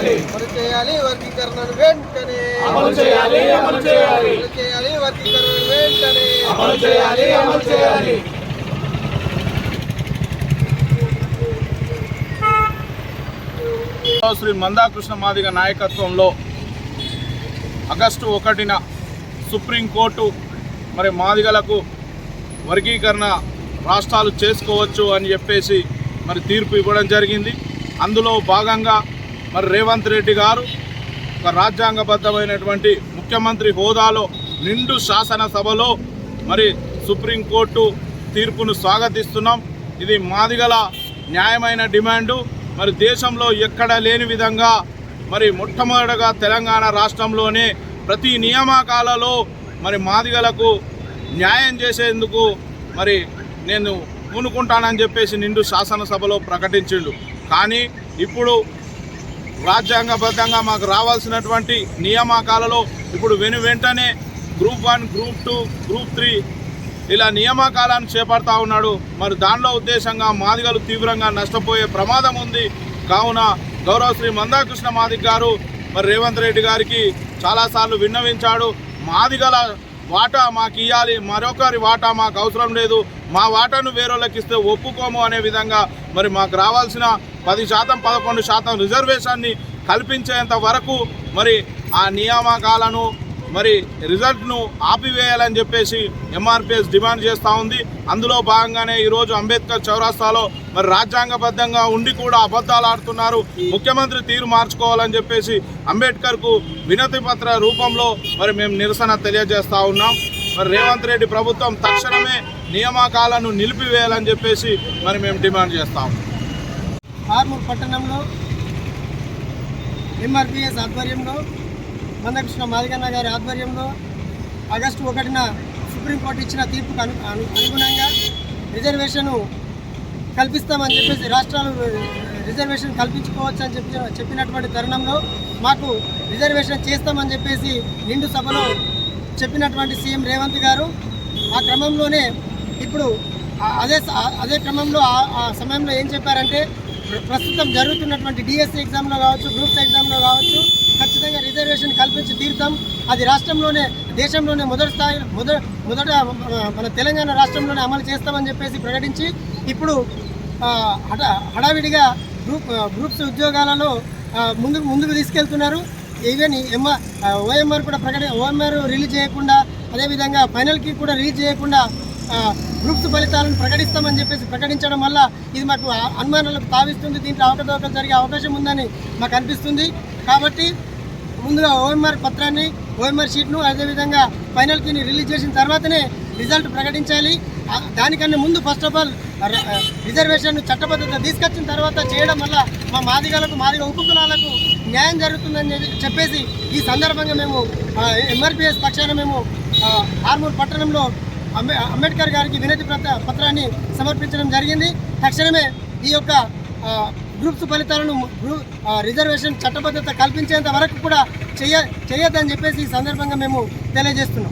చేయాలి. అమలు చేయాలి వర్గీకరణను వెంటనే. అమలు చేయాలి అమలు చేయాలి. అమలు చేయాలి వర్గీకరణను వెంటనే. అమలు చేయాలి అమలు చేయాలి. శ్రీ మందాకృష్ణ మాదిగ నాయకత్వంలో ఆగస్టు ఒకటిన సుప్రీంకోర్టు మరి మాదిగలకు వర్గీకరణ రాష్ట్రాలు చేసుకోవచ్చు అని చెప్పేసి మరి తీర్పు ఇవ్వడం జరిగింది. అందులో భాగంగా మరి రేవంత్ రెడ్డి గారు ఒక రాజ్యాంగబద్ధమైనటువంటి ముఖ్యమంత్రి హోదాలో నిండు శాసనసభలో మరి సుప్రీంకోర్టు తీర్పును స్వాగతిస్తున్నాం. ఇది మాదిగల న్యాయమైన డిమాండు. మరి దేశంలో ఎక్కడ లేని విధంగా మరి మొట్టమొదటగా తెలంగాణ రాష్ట్రంలోనే ప్రతి నియామకాలలో మరి మాదిగలకు న్యాయం చేసేందుకు మరి నేను పూనుకుంటానని చెప్పేసి నిండు శాసనసభలో ప్రకటించిండు. కానీ ఇప్పుడు రాజ్యాంగబద్ధంగా మాకు రావాల్సినటువంటి నియామకాలలో ఇప్పుడు వెను వెంటనే group one group two group three ఇలా నియామకాలను చేపడతా ఉన్నాడు. మరి దానిలో ఉద్దేశంగా మాదిగలు తీవ్రంగా నష్టపోయే ప్రమాదం ఉంది. కావున గౌరవ శ్రీ మందాకృష్ణ మాదిగ్ గారు మరి రేవంత్ రెడ్డి గారికి చాలాసార్లు విన్నవించాడు. మాదిగల వాటా మాకు ఇవ్వాలి మరొకరి వాటా మాకు అవసరం లేదు. మా వాటాను వేరేళ్ళకి ఇస్తే ఒప్పుకోము అనే విధంగా మరి మాకు రావాల్సిన పది శాతం పదకొండు శాతం రిజర్వేషన్ని కల్పించేంత వరకు మరి ఆ నియామకాలను మరి రిజల్ట్ను ఆపివేయాలని చెప్పేసి ఎంఆర్పిఎస్ డిమాండ్ చేస్తూ ఉంది. అందులో భాగంగానే ఈరోజు అంబేద్కర్ చౌరాస్తాలో మరి రాజ్యాంగబద్ధంగా ఉండి కూడా అబద్ధాలు ఆడుతున్నారు. ముఖ్యమంత్రి తీరు మార్చుకోవాలని చెప్పేసి అంబేద్కర్కు వినతి పత్ర రూపంలో మరి మేము నిరసన తెలియజేస్తూ ఉన్నాం. మరి రేవంత్ రెడ్డి ప్రభుత్వం తక్షణమే నియామకాలను నిలిపివేయాలని చెప్పేసి మరి మేము డిమాండ్ చేస్తాం ఆర్మూర్ పట్టణంలో ఎంఆర్పిఎస్ ఆధ్వర్యంలో మందకృష్ణ మాదిగన్న గారి ఆధ్వర్యంలో ఆగస్టు ఒకటిన సుప్రీంకోర్టు ఇచ్చిన తీర్పుకు అను అనుగుణంగా రిజర్వేషను కల్పిస్తామని చెప్పేసి రాష్ట్రాలు రిజర్వేషన్ కల్పించుకోవచ్చు అని చెప్పి చెప్పినటువంటి తరుణంలో మాకు రిజర్వేషన్ చేస్తామని చెప్పేసి నిండు సభలో చెప్పినటువంటి సీఎం రేవంత్ గారు ఆ క్రమంలోనే ఇప్పుడు అదే అదే క్రమంలో ఆ- సమయంలో ఏం చెప్పారంటే ప్రస్తుతం జరుగుతున్నటువంటి డిఎస్సి ఎగ్జామ్లో కావచ్చు గ్రూప్స్ ఎగ్జామ్లో కావచ్చు ఖచ్చితంగా రిజర్వేషన్ కల్పించి తీరుతాం. అది రాష్ట్రంలోనే దేశంలోనే మొదటి స్థాయి మొదట మొదట మన- తెలంగాణ రాష్ట్రంలోనే అమలు చేస్తామని చెప్పేసి ప్రకటించి ఇప్పుడు ఆ, హడావిడిగా గ్రూప్ గ్రూప్స్ ఉద్యోగాలలో ముందుకు ముందుకు తీసుకెళ్తున్నారు. ఈవెన్ ఎంఆర్ ఓఎంఆర్ కూడా ప్రకటి ఓఎంఆర్ రిలీజ్ చేయకుండా అదేవిధంగా ఫైనల్కి కూడా రిలీజ్ చేయకుండా గ్రూప్స్ ఫలితాలను ప్రకటిస్తామని చెప్పేసి ప్రకటించడం వల్ల ఇది మాకు అనుమానాలకు తావిస్తుంది. దీంట్లో అవకతవకలు జరిగే అవకాశం ఉందని మాకు అనిపిస్తుంది. కాబట్టి ముందుగా ఓఎంఆర్ పత్రాన్ని ఓఎంఆర్ షీట్ను అదేవిధంగా ఫైనల్కి రిలీజ్ చేసిన తర్వాతనే రిజల్ట్ ప్రకటించాలి. దానికన్నా ముందు ఫస్ట్ ఆఫ్ ఆల్ రిజర్వేషన్ చట్టబద్ధత తీసుకొచ్చిన తర్వాత చేయడం వల్ల మా మాదిగలకు మాదిగ ఉపకులాలకు న్యాయం జరుగుతుందని చెప్పేసి ఈ సందర్భంగా మేము ఎంఆర్పిఎస్ పక్షాన మేము ఆర్మూర్ పట్టణంలో అంబే అంబేద్కర్ గారికి వినతి పత్ర పత్రాన్ని సమర్పించడం జరిగింది. తక్షణమే ఈ యొక్క గ్రూప్స్ ఫలితాలను ఆ, రిజర్వేషన్ చట్టబద్ధత కల్పించేంత వరకు కూడా చేయ చేయొద్దని చెప్పేసి ఈ సందర్భంగా మేము తెలియజేస్తున్నాం.